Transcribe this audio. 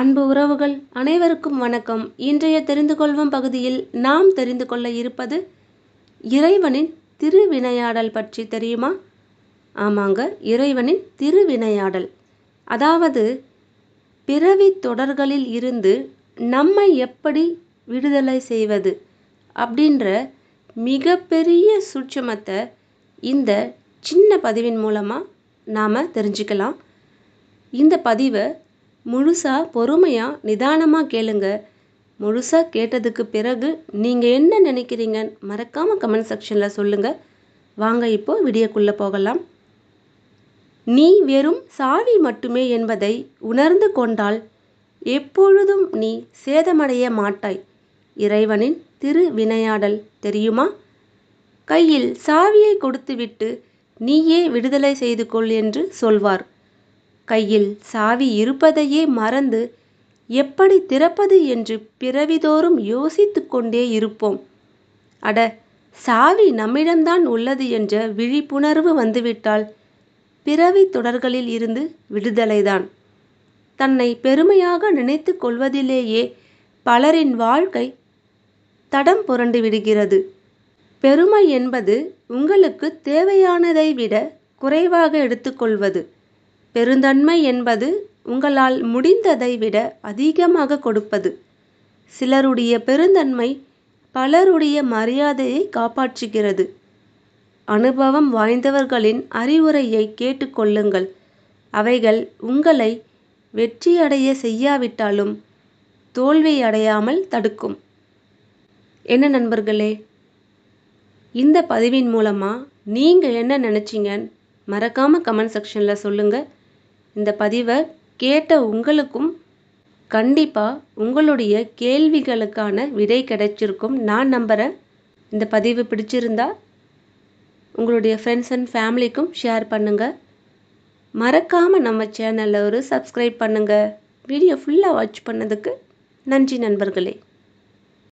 அன்பு உறவுகள் அனைவருக்கும் வணக்கம். இன்றைய தெரிந்து கொள்வோம் பகுதியில் நாம் தெரிந்து கொள்ள இருப்பது இறைவனின் திருவினையாடல் பற்றி தெரியுமா? ஆமாங்க இறைவனின் திருவினையாடல். அதாவது பிறவி தொடர்களில் இருந்து நம்மை எப்படி விடுதலை செய்வது அப்படின்ற மிகப்பெரிய சூட்சமத்தை இந்த சின்ன பதிவின் மூலமாக நாம் தெரிஞ்சுக்கலாம். இந்த பதிவை முழுசாக பொறுமையாக நிதானமாக கேளுங்க. முழுசாக கேட்டதுக்கு பிறகு நீங்கள் என்ன நினைக்கிறீங்கன்னு மறக்காமல் கமெண்ட் செக்ஷனில் சொல்லுங்கள் வாங்க இப்போ விடியக்குள்ளே போகலாம். நீ வெறும் சாவி மட்டுமே என்பதை உணர்ந்து கொண்டால் எப்பொழுதும் நீ சேதமடைய மாட்டாய். இறைவனின் திரு வினையாடல் தெரியுமா? கையில் சாவியை கொடுத்துவிட்டு நீயே விடுதலை செய்து கொள் என்று சொல்வார். கையில் சாவி இருப்பதையே மறந்து எப்படி திறப்பது என்று பிறவிதோறும் யோசித்து கொண்டே இருப்போம். அட சாவி நம்மிடம்தான் உள்ளது என்ற விழிப்புணர்வு வந்துவிட்டால் பிறவி தொடர்களில் இருந்து விடுதலைதான். தன்னை பெருமையாக நினைத்து கொள்வதிலேயே பலரின் வாழ்க்கை தடம் புரண்டு விடுகிறது. பெருமை என்பது உங்களுக்கு தேவையானதை விட குறைவாக எடுத்துக்கொள்வது. பெருந்தன்மை என்பது உங்களால் முடிந்ததை விட அதிகமாக கொடுப்பது. சிலருடைய பெருந்தன்மை பலருடைய மரியாதையை காப்பாற்றுகிறது. அனுபவம் வாய்ந்தவர்களின் அறிவுரையை கேட்டுக்கொள்ளுங்கள் அவைகள் உங்களை வெற்றியடைய செய்யாவிட்டாலும் தோல்வி அடையாமல் தடுக்கும். என்ன நண்பர்களே இந்த பதிவின் மூலமாக நீங்கள் என்ன நினச்சிங்கன்னு மறக்காமல் கமெண்ட் செக்ஷனில் சொல்லுங்கள் இந்த பதிவை கேட்ட உங்களுக்கும் கண்டிப்பாக உங்களுடைய கேள்விகளுக்கான விடை கிடைச்சிருக்கும். நான் நம்புகிறேன் இந்த பதிவு பிடிச்சிருந்தா உங்களுடைய ஃப்ரெண்ட்ஸ் அண்ட் ஃபேமிலிக்கும் ஷேர் பண்ணுங்கள் மறக்காமல் நம்ம சேனலில் ஒரு சப்ஸ்கிரைப் பண்ணுங்கள் வீடியோ ஃபுல்லாக வாட்ச் பண்ணதுக்கு நன்றி நண்பர்களே.